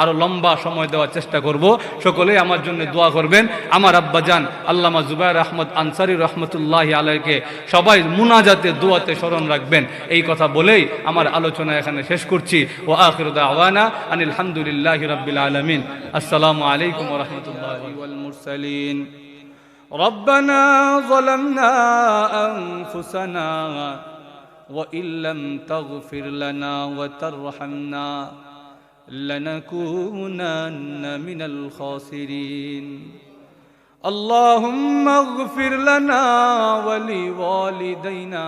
আরো লম্বা সময় দেওয়ার চেষ্টা করব সকলেই আমার জন্য দোয়া করবেন আমার আব্বা জান আল্লামা জুবাইর আহমদ আনসারি রহমতুল্লাহ আলাইকে সবাই মুনাজাতে দোয়াতে স্মরণ রাখবেন এই কথা বলেই আমার আলোচনা এখানে শেষ করছি ও আখির দাওয়ানা আনিল হামদুলিল্লাহ রাব্বিল আলামিন আসসালামু আলাইকুম ওয়া রাহমাতুল্লাহি ওয়াল মুরসালিন ربنا ظلمنا أنفسنا وإن لم تغفر لنا وترحمنا لنكونن من الخاسرين اللهم اغفر لنا ولوالدينا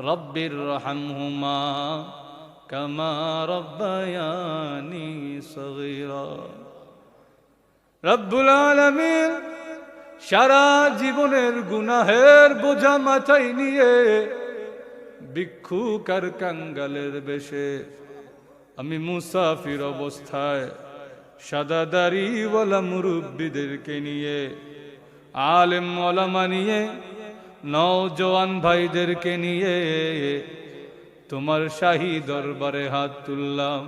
رب ارحمهما كما ربياني صغيرا রব্বুল আলমিন সারা জীবনের গুনাহের বোঝা মাথায় নিয়ে ভিক্ষুক আর কাঙ্গালের বেশে আমি মুসাফির অবস্থায় সাদা দাড়িওয়ালা মুরব্বীদেরকে নিয়ে, আলেম ওলামা নিয়ে নওজওয়ান ভাইদেরকে নিয়ে তোমার শাহী দরবারে হাত তুললাম।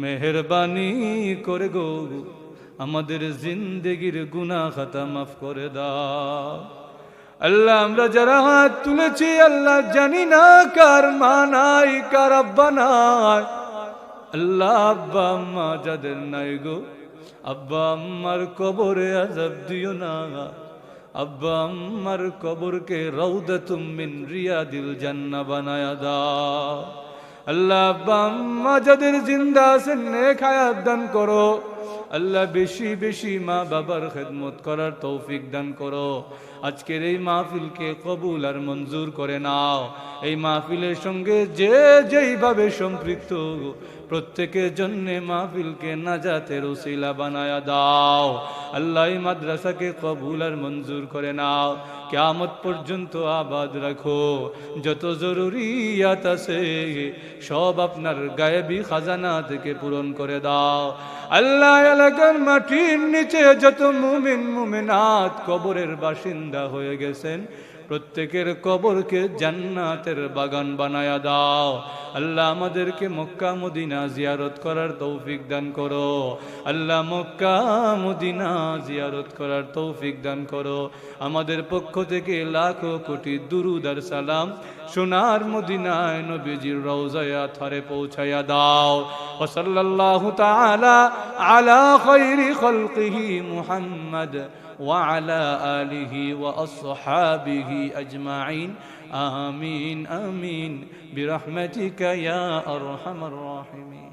মেহরবানি করে গো, আমাদের জিন্দগির গুনা খাতা মাফ করে দাও। আল্লাহ, আমরা যারা হাত তুলেছি, আল্লাহ জানি না কার মা নাই, কার আব্বা নাই। আল্লাহ আব্বা আম্মা যাদের নাই গো, আব্বা আম্মার কবরে আজাব দিও না। আব্বা আম্মার কবরকে রৌদাতুম রিয়া দিল জান্না বানায়া দাও। আল্লাহ আব্বা আম্মা যাদের জিন্দা আছেন, নেক হায়াত দান করো। আল্লাহ বেশি বেশি মা বাবার খেদমত করার তৌফিক দান করো। আজকের এই মাহফিলকে কবুল আর মঞ্জুর করে নাও। এই মাহফিলের সঙ্গে যে যেইভাবে সম্পৃক্ত প্রত্যেকের জন্য মাহফিলকে নাজাতের উসিলা বানায়া দাও। আল্লাহ মাদ্রাসাকে কবুল আর মঞ্জুর করে নাও। কেয়ামত পর্যন্ত আবাদ রাখো। যত জরুরিয়াত আছে, সব আপনার গায়েবী খাজানা থেকে পূরণ করে দাও। আল্লাহ এলাকার মাটির নিচে যত মুমিন, মুমিনাত কবরের বাসিন্দা হয়ে গেছেন প্রত্যেকের কবরকে জান্নাতের বাগান বানায়া দাও। আল্লাহ আমাদেরকে মক্কা, মদিনা জিয়ারত করার তৌফিক দান করো। আল্লাহ মক্কা, মদিনা জিয়ারত করার তৌফিক দান করো। আমাদের পক্ষ থেকে লাখো কোটি দুরুদার সালাম সোনার মদিনায় নবীজির রওজায়া থরে পৌঁছায়া দাও। ও সাল্লাল্লাহু তাআলা আলা খাইরি খালকিহি মুহাম্মদ وعلى آله وأصحابه أجمعين. آمين آمين. برحمتك يا أرحم الراحمين.